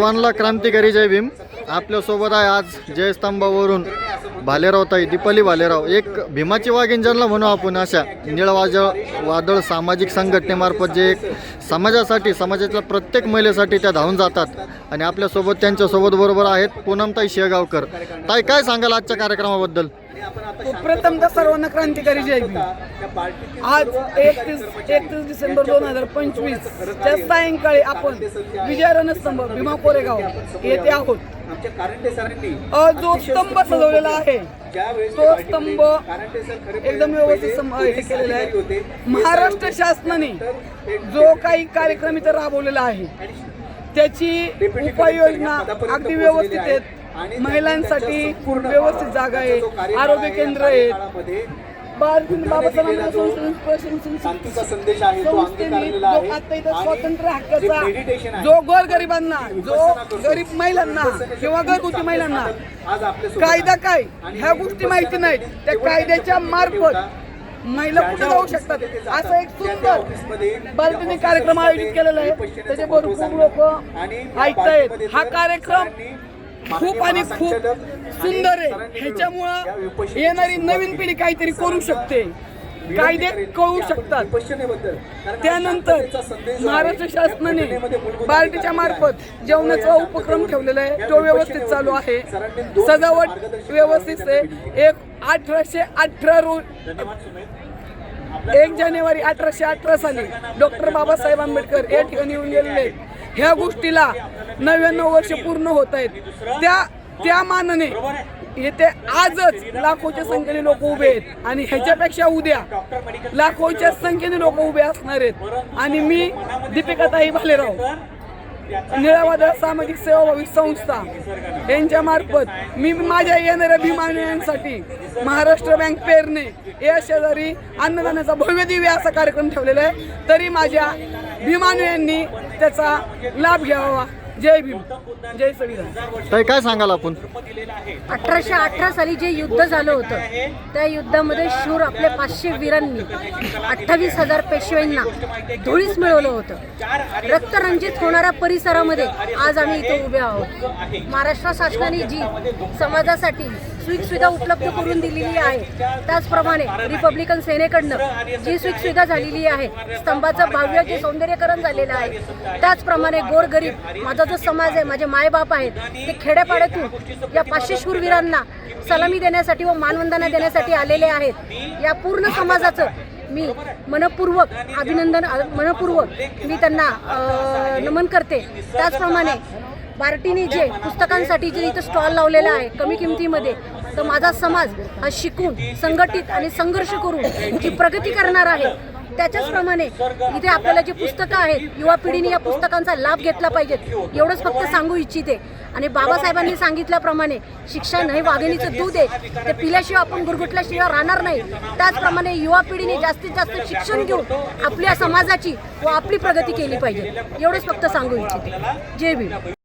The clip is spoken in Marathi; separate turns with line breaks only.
सर्वांना क्रांतिकारी जय भीम. आपल्यासोबत आहे आज जयस्तंभावरून भालेराव ताई दीपाली भालेराव. एक भीमाची वाघीण ज्यांना म्हणू आपण अशा. निळवाजळ वादळ सामाजिक संघटनेमार्फत जे एक समाजासाठी समाजातल्या प्रत्येक महिलेसाठी त्या धावून जातात. आणि आपल्यासोबत त्यांच्यासोबत बरोबर आहेत पूनमताई शेगावकर. ताई काय सांगाल आजच्या कार्यक्रमाबद्दल?
प्रथमतः सर्वांना क्रांतिकारी जय भीम आज एकतीस एकतीस डिसेंबर दोन हजार पंचवीस च्या सायंकाळी आपण विजय रणस्तंभ भीमा कोरेगाव येथे आहोत. जो स्तंभ सजवलेला आहे तो स्तंभ एकदम व्यवस्थित हे केलेला आहे. महाराष्ट्र शासनाने जो काही कार्यक्रम इथं राबवलेला आहे त्याची उपाययोजना अगदी व्यवस्थित आहेत. महिलांसाठी व्यवस्थित जागा आहे आरोग्य केंद्र
आहे.
जो स्वातंत्र्य हक्काचा
आहे.
जो गरीब महिलांना किंवा घरगुती महिलांना कायदा काय? ह्या गोष्टी माहिती नाहीत. त्या कायद्याच्या मार्फत महिला कुठे जाऊ शकतात? असा एक सुंदर बालदिनी कार्यक्रम आयोजित केलेला आहे. त्याचे भरपूर लोक ऐकतायत. हा कार्यक्रम खूप आणि खूप सुंदर आहे. ह्याच्यामुळं येणारी नवीन पिढी काहीतरी करू शकते. कायदे कळू शकतात. त्यानंतर महाराष्ट्र शासनाने बार्टीच्या मार्फत जेवणाचा उपक्रम ठेवलेला आहे. तो व्यवस्थित चालू आहे. सजावट व्यवस्थित आहे. एक अठराशे अठरा रोज एक जानेवारी अठराशे अठरा साली डॉक्टर बाबासाहेब आंबेडकर या ठिकाणी येऊन गेलेले ह्या गोष्टीला नव्याण्णव वर्ष पूर्ण होत आहेत. त्या त्या मानाने येथे आजच लाखोच्या संख्येने लोक उभे आहेत. आणि ह्याच्यापेक्षा उद्या लाखोच्या संख्येने लोक उभे असणार आहेत. आणि मी दीपिकाताई भालेराव निळावादळ सामाजिक सेवा भाविक संस्था यांच्या मार्फत मी माझ्या येणाऱ्या भीमानुयांसाठी महाराष्ट्र बँक पेरणे या शेजारी अन्नदानाचा भव्य दिव्य असा कार्यक्रम ठेवलेला आहे. तरी माझ्या भीमानुयांनी त्याचा लाभ घ्यावा. जय भीम. जय संविधान
ताई काय सांगाल आपण?
अठराशे अठरा साली जे युद्ध झालं होतं त्या युद्धामध्ये शूर आपल्या पाचशे वीरांनी अठ्ठावीस हजार पेशव्यांना धुळीस मिळवलं होतं. रक्तरंजित होणाऱ्या परिसरामध्ये आज आम्ही इथे उभे आहोत. महाराष्ट्र शासनाने जी समाजासाठी सुख सुविधा उपलब्ध करून दिलेली आहे त्याचप्रमाणे रिपब्लिकन सेनेकडनं जी सुख सुविधा झालेली आहे स्तंभाचं भाव्य जे सौंदर्यकरण झालेलं आहे त्याचप्रमाणे गोरगरीब माझा जो समाज आहे माझे मायबाप आहेत ते खेड्यापाड्यातून या पाचशे शूरवीरांना सलामी देण्यासाठी व मानवंदना देण्यासाठी आलेले आहेत. या पूर्ण समाजाचं मी मनपूर्वक अभिनंदन मनपूर्वक मी त्यांना नमन करते. त्याचप्रमाणे बार्टीने जे पुस्तकांसाठी जे इथं स्टॉल लावलेला आहे कमी किमतीमध्ये तर माझा समाज हा शिकून संघटित आणि संघर्ष करून जी प्रगती करणार आहे त्याच्याचप्रमाणे इथे आपल्याला जी पुस्तकं आहेत युवा पिढीने या पुस्तकांचा लाभ घेतला पाहिजे. एवढंच फक्त सांगू इच्छिते. आणि बाबासाहेबांनी सांगितल्याप्रमाणे शिक्षण हे वाघिणीचं दूध आहे. ते पिल्याशिवाय आपण गुरगुटल्याशिवाय राहणार नाही. त्याचप्रमाणे युवा पिढीने जास्तीत जास्त शिक्षण घेऊन आपल्या समाजाची व आपली प्रगती केली पाहिजे. एवढंच फक्त सांगू इच्छिते. जय भीम.